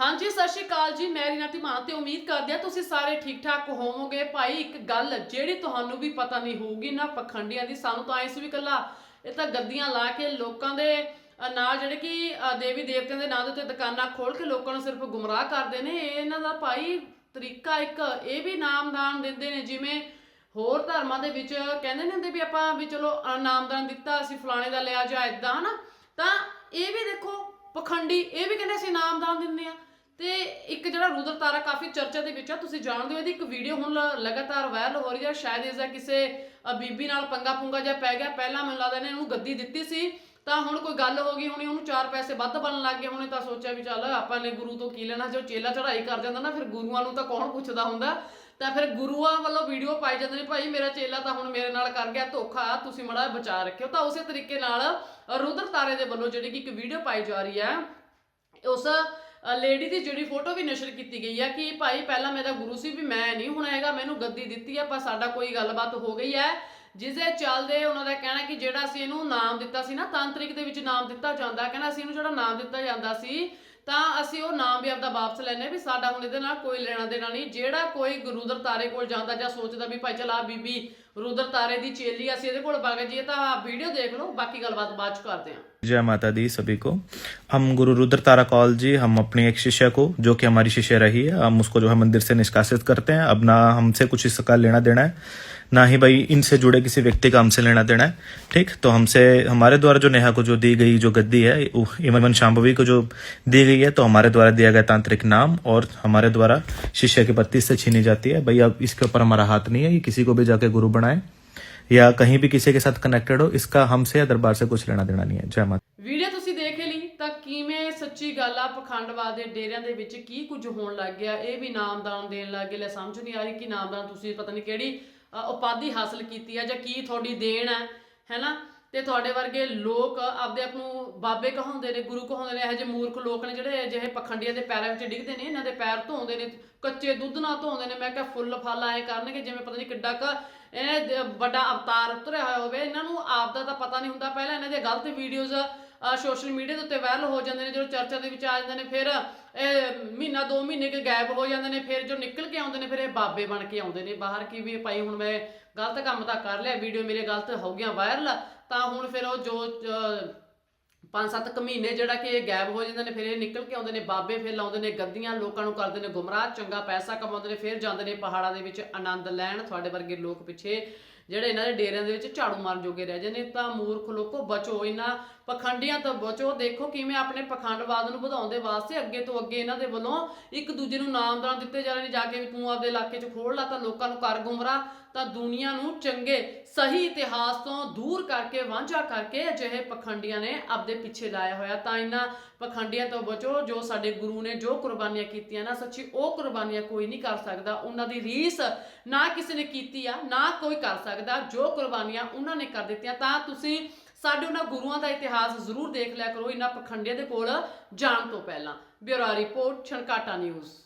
ਹਾਂਜੀ, ਸਤਿ ਸ਼੍ਰੀ ਅਕਾਲ ਜੀ। ਮੈਂ ਰੀਨਾ ਧੀਮਾਨ ਤੇ ਉਮੀਦ ਕਰਦੇ ਆ ਤੁਸੀਂ ਸਾਰੇ ਠੀਕ ਠਾਕ ਹੋਵੋਗੇ। ਭਾਈ, ਇੱਕ ਗੱਲ ਜਿਹੜੀ ਤੁਹਾਨੂੰ ਵੀ ਪਤਾ ਨਹੀਂ ਹੋਊਗੀ ਨਾ, ਪਖੰਡੀਆਂ ਦੀ, ਸਾਨੂੰ ਤਾਂ ਐਸ ਵੀ ਕੱਲਾ ਇਹ ਤਾਂ ਗੱਦੀਆਂ ਲਾ ਕੇ ਲੋਕਾਂ ਦੇ ਨਾਲ ਜਿਹੜੇ ਕਿ ਦੇਵੀ ਦੇਵਤਿਆਂ ਦੇ ਨਾਂ ਦੇ ਉੱਤੇ ਦੁਕਾਨਾਂ ਖੋਲ ਕੇ ਲੋਕਾਂ ਨੂੰ ਸਿਰਫ ਗੁੰਮਰਾਹ ਕਰਦੇ ਨੇ ਇਹਨਾਂ ਦਾ ਭਾਈ ਤਰੀਕਾ ਇੱਕ ਇਹ ਵੀ ਨਾਮਦਾਨ ਦਿੰਦੇ ਨੇ, ਜਿਵੇਂ ਹੋਰ ਧਰਮਾਂ ਦੇ ਵਿੱਚ ਕਹਿੰਦੇ ਨੇ ਹੁੰਦੇ ਵੀ ਆਪਾਂ ਵੀ ਚਲੋ ਨਾਮਦਾਨ ਦਿੱਤਾ, ਅਸੀਂ ਫਲਾਣੇ ਦਾ ਲਿਆ ਜਾਂ ਇਦਾਂ ਹਨਾ? ਤਾਂ ਇਹ ਵੀ ਦੇਖੋ, ਪਖੰਡੀ ਇਹ ਵੀ ਕਹਿੰਦੇ ਅਸੀਂ ਨਾਮਦਾਨ ਦਿੰਦੇ ਆ ਤੇ ਇੱਕ ਜਿਹੜਾ ਰੁਦਰ ਤਾਰਾ ਕਾਫੀ ਚਰਚਾ ਦੇ ਵਿੱਚ ਆ, ਤੁਸੀਂ ਜਾਣਦੇ ਹੋ, ਇਹਦੀ ਇੱਕ ਵੀਡੀਓ ਹੁਣ ਲਗਾਤਾਰ ਵਾਇਰਲ ਹੋ ਰਹੀ ਹੈ ਸ਼ਾਇਦ ਇਸ ਦਾ ਕਿਸੇ ਬੀਬੀ ਨਾਲ ਪੰਗਾ ਪੁੰਗਾ ਜਿਹਾ ਪੈ ਗਿਆ, ਪਹਿਲਾਂ ਮੈਨੂੰ ਲੱਗਦਾ ਇਹਨੇ ਉਹਨੂੰ ਗੱਦੀ ਦਿੱਤੀ ਸੀ, ਤਾਂ ਹੁਣ ਕੋਈ ਗੱਲ ਹੋ ਗਈ, ਹੋਣੀ ਉਹਨੂੰ ਚਾਰ ਪੈਸੇ ਵੱਧ ਬਣਨ ਲੱਗ ਗਏ, ਹੋਣੇ ਤਾਂ ਸੋਚਿਆ ਵੀ ਚੱਲ ਆਪਾਂ ਨੇ ਗੁਰੂ ਤੋਂ ਕੀ ਲੈਣਾ, ਜੋ ਚੇਲਾ ਚੜਾਈ ਕਰ ਜਾਂਦਾ ਨਾ, ਫਿਰ ਗੁਰੂਆਂ ਨੂੰ ਤਾਂ ਕੌਣ ਪੁੱਛਦਾ ਹੁੰਦਾ, ਤਾਂ ਫਿਰ ਗੁਰੂਆਂ ਵੱਲੋਂ ਵੀਡੀਓ ਪਾਈ ਜਾਂਦੇ ਨੇ, ਭਾਈ ਮੇਰਾ ਚੇਲਾ ਤਾਂ ਹੁਣ ਮੇਰੇ ਨਾਲ ਕਰ ਗਿਆ, ਧੋਖਾ, ਤੁਸੀਂ ਮੜਾ ਬਚਾ ਰੱਖਿਓ, ਤਾਂ ਉਸੇ ਤਰੀਕੇ ਨਾਲ ਰੁਦਰ ਤਾਰੇ ਦੇ ਵੱਲੋਂ ਜਿਹੜੀ ਕਿ ਇੱਕ ਵੀਡੀਓ ਪਾਈ ਜਾ ਰਹੀ ਹੈ ਉਸ ਲੇਡੀ ਦੀ ਜਿਹੜੀ ਫੋਟੋ ਵੀ ਨਸ਼ਰ ਕੀਤੀ ਗਈ ਹੈ ਕਿ ਭਾਈ ਪਹਿਲਾਂ ਮੇਰਾ ਗੁਰੂ ਸੀ ਵੀ ਮੈਂ ਨਹੀਂ ਹੁਣ ਹੈਗਾ, ਮੈਨੂੰ ਗੱਦੀ ਦਿੱਤੀ ਹੈ ਪਰ ਸਾਡਾ ਕੋਈ ਗੱਲਬਾਤ ਹੋ ਗਈ ਹੈ ਜਿਸ ਦੇ ਚੱਲਦੇ ਉਹਨਾਂ ਦਾ ਕਹਿਣਾ ਕਿ ਜਿਹੜਾ ਅਸੀਂ ਇਹਨੂੰ ਨਾਮ ਦਿੱਤਾ ਸੀ ਨਾ, ਤਾਂਤਰਿਕ ਦੇ ਵਿੱਚ ਨਾਮ ਦਿੱਤਾ ਜਾਂਦਾ, ਕਹਿੰਦਾ ਅਸੀਂ ਇਹਨੂੰ ਜਿਹੜਾ ਨਾਮ ਦਿੱਤਾ ਜਾਂਦਾ ਸੀ ਤਾਂ ਅਸੀਂ ਉਹ ਨਾਮ ਵੀ ਆਪਦਾ ਵਾਪਸ ਲੈਨੇ ਵੀ ਸਾਡਾ ਹੁਣ ਇਹਦੇ ਨਾਲ ਕੋਈ ਲੈਣਾ ਦੇਣਾ ਨਹੀਂ ਜਿਹੜਾ ਕੋਈ ਗੁਰੂਦਰ ਤਾਰੇ ਕੋਲ ਜਾਂਦਾ ਜਾਂ ਸੋਚਦਾ ਵੀ ਭਾਈ ਚਲ ਆ ਬੀਬੀ ਰੁਦਰ ਤਾਰੇ ਦੀ ਚੇਲੀ ਆ, ਅਸੀਂ ਇਹਦੇ ਕੋਲ ਵਗ ਜਾਈਏ ਤਾਂ ਵੀਡੀਓ ਦੇਖ ਲਓ ਬਾਕੀ ਗੱਲਬਾਤ ਬਾਅਦ ਚ ਕਰਦੇ ਹਾਂ जय माता दी सभी को हम गुरु रुद्र तारा कौल जी हम अपनी एक शिष्य को जो कि हमारी शिष्य रही है हम उसको जो है मंदिर से निष्कासित करते हैं अब ना हमसे कुछ इसका लेना देना है ना ही भाई इनसे जुड़े किसी व्यक्ति का हमसे लेना देना है ठीक तो हमसे हमारे द्वारा जो नेहा को जो दी गई जो गद्दी है वो इमन शाम्भवी को जो दी गई है तो हमारे द्वारा दिया गया तांत्रिक नाम और हमारे द्वारा शिष्य की पत्ती से छीनी जाती है भाई अब इसके ऊपर हमारा हाथ नहीं है ये किसी को भी जाके गुरु बनाए या कहीं भी किसी के साथ कनेक्टेड हो इसका हमसे या दरबार से कुछ लेना देना नहीं है जय माता ਵੀਡੀਓ ਤੁਸੀਂ ਦੇਖ ਹੀ ਲਈ ਤਾਂ ਕਿਵੇਂ ਸੱਚੀ ਗੱਲ ਆ ਪਖੰਡਵਾਦ ਦੇ ਡੇਰਿਆਂ ਦੇ ਵਿੱਚ ਕੀ ਕੁਝ ਹੋਣ ਲੱਗ ਗਿਆ ਇਹ ਵੀ ਨਾਮਦਾਨ ਦੇਣ ਲੱਗ ਗਏ ਲੈ ਸਮਝ ਨਹੀਂ ਆ ਰਹੀ ਕਿ ਨਾਮਦਾਨ ਤੁਸੀਂ ਪਤਾ ਨਹੀਂ ਕਿਹੜੀ ਅ, ਉਪਾਧੀ ਹਾਸਲ ਕੀਤੀ ਆ ਜਾਂ ਕੀ ਤੁਹਾਡੀ ਦੇਣ ਹੈ ਹੈਨਾ ਤੇ ਤੁਹਾਡੇ ਵਰਗੇ ਲੋਕ ਆਪਦੇ ਆਪ ਨੂੰ ਬਾਬੇ ਕਹਾਉਂਦੇ ਨੇ, ਗੁਰੂ ਕਹਾਉਂਦੇ ਨੇ, ਇਹੋ ਜਿਹੇ ਮੂਰਖ ਲੋਕ ਨੇ ਜਿਹੜੇ ਅਜਿਹੇ ਪਖੰਡੀਆਂ ਦੇ ਪੈਰਾਂ ਵਿੱਚ ਡਿੱਗਦੇ ਨੇ, ਇਹਨਾਂ ਦੇ ਪੈਰ ਧੋਉਂਦੇ ਨੇ, ਕੱਚੇ ਦੁੱਧ ਨਾਲ ਧੋਉਂਦੇ ਨੇ। ਮੈਂ ਕਿਹਾ ਫੁੱਲ ਫਲ ਆਏ ਕਰਨਗੇ, ਜਿਵੇਂ ਪਤਾ ਨਹੀਂ ਕਿੱਡਾ ਕ, ਇਹ ਵੱਡਾ ਅਵਤਾਰ ਉਤਰਿਆ ਹੋਇਆ ਹੋਵੇ। ਇਹਨਾਂ ਨੂੰ ਆਪ ਦਾ ਤਾਂ ਪਤਾ ਨਹੀਂ ਹੁੰਦਾ। ਪਹਿਲਾਂ ਇਹਨਾਂ ਦੀਆਂ ਗਲਤ ਵੀਡੀਓਜ਼ ਸੋਸ਼ਲ ਮੀਡੀਆ ਦੇ ਉੱਤੇ ਵਾਇਰਲ ਹੋ ਜਾਂਦੇ ਨੇ, ਜਦੋਂ ਚਰਚਾ ਦੇ ਵਿੱਚ ਆ ਜਾਂਦੇ ਨੇ, ਫਿਰ ਇਹ ਮਹੀਨਾ, ਦੋ ਮਹੀਨੇ ਕੇ ਗਾਇਬ ਹੋ ਜਾਂਦੇ ਨੇ, ਫਿਰ ਜੋ ਨਿਕਲ ਕੇ ਆਉਂਦੇ ਨੇ, ਫਿਰ ਇਹ ਬਾਬੇ ਬਣ ਕੇ ਆਉਂਦੇ ਨੇ। ਬਾਹਰ ਕੀ ਵੀ ਭਾਈ ਹੁਣ ਮੈਂ ਗਲਤ ਕੰਮ ਤਾਂ ਕਰ ਲਿਆ ਵੀਡੀਓ ਮੇਰੇ ਗਲਤ ਹੋ ਗਿਆ ਵਾਇਰਲ ਤਾਂ ਹੁਣ ਫਿਰ ਉਹ ਜੋ ਪੰਜ ਸੱਤ ਕੁ ਮਹੀਨੇ ਜਿਹੜਾ ਕਿ ਇਹ ਗਾਇਬ ਹੋ ਜਾਂਦੇ ਨੇ, ਫਿਰ ਇਹ ਨਿਕਲ ਕੇ ਆਉਂਦੇ ਨੇ, ਬਾਬੇ ਫਿਰ ਲਾਉਂਦੇ ਨੇ, ਗੱਦੀਆਂ ਲੋਕਾਂ ਨੂੰ ਕਰਦੇ ਨੇ ਗੁੰਮਰਾਹ, ਚੰਗਾ ਪੈਸਾ ਕਮਾਉਂਦੇ ਨੇ, ਫਿਰ ਜਾਂਦੇ ਨੇ ਪਹਾੜਾਂ ਦੇ ਵਿੱਚ ਆਨੰਦ ਲੈਣ, ਤੁਹਾਡੇ ਵਰਗੇ ਲੋਕ ਪਿੱਛੇ ਜਿਹੜੇ ਇਹਨਾਂ ਦੇ ਡੇਰਿਆਂ ਦੇ ਵਿੱਚ ਝਾੜੂ ਮਾਰਨ ਜੋਗੇ ਰਹਿ ਜਾਂਦੇ ਤਾਂ ਮੂਰਖ ਲੋਕੋ, ਬਚੋ ਇਹਨਾਂ ਪਖੰਡੀਆਂ ਤੋਂ ਬਚੋ। ਦੇਖੋ ਕਿਵੇਂ ਆਪਣੇ ਪਖੰਡਵਾਦ ਨੂੰ ਵਧਾਉਣ ਦੇ ਵਾਸਤੇ ਅੱਗੇ ਤੋਂ ਅੱਗੇ ਇਹਨਾਂ ਦੇ ਵੱਲੋਂ ਇੱਕ ਦੂਜੇ ਨੂੰ ਨਾਮਦਾਨ ਦਿੱਤੇ ਜਾ ਰਹੇ ਨੇ। ਜਾ ਕੇ ਵੀ ਤੂੰ ਆਪਦੇ ਇਲਾਕੇ 'ਚ ਖੋਲ ਲਾ ਤਾਂ ਲੋਕਾਂ ਨੂੰ ਕਰ ਗੁੰਮਰਾਹ, ਤਾਂ ਦੁਨੀਆ ਨੂੰ ਚੰਗੇ, ਸਹੀ ਇਤਿਹਾਸ ਤੋਂ ਦੂਰ ਕਰਕੇ, ਵਾਂਝਾ ਕਰਕੇ ਅਜਿਹੇ ਪਖੰਡੀਆਂ ਨੇ ਆਪਦੇ ਪਿੱਛੇ ਲਾਇਆ ਹੋਇਆ। ਤਾਂ ਇਹਨਾਂ ਪਖੰਡੀਆਂ ਤੋਂ ਬਚੋ। ਜੋ ਸਾਡੇ ਗੁਰੂ ਨੇ ਜੋ ਕੁਰਬਾਨੀਆਂ ਕੀਤੀਆਂ ਨਾ, ਸੱਚੀ ਉਹ ਕੁਰਬਾਨੀਆਂ ਕੋਈ ਨਹੀਂ ਕਰ ਸਕਦਾ। ਉਹਨਾਂ ਦੀ ਰੀਸ ਨਾ ਕਿਸੇ ਨੇ ਕੀਤੀ ਆ, ਨਾ ਕੋਈ ਕਰ ਸਕਦਾ। ਜੋ ਕੁਰਬਾਨੀਆਂ ਉਹਨਾਂ ਨੇ ਕਰ ਦਿੱਤੀਆਂ, ਤਾਂ ਤੁਸੀਂ ਸਾਡੇ ਉਹਨਾਂ ਗੁਰੂਆਂ ਦਾ ਇਤਿਹਾਸ ਜ਼ਰੂਰ ਦੇਖ ਲਿਆ ਕਰੋ, ਇਹਨਾਂ ਪਖੰਡਿਆਂ ਦੇ ਕੋਲ ਜਾਣ ਤੋਂ ਪਹਿਲਾਂ। Bureau report, Chhankata news.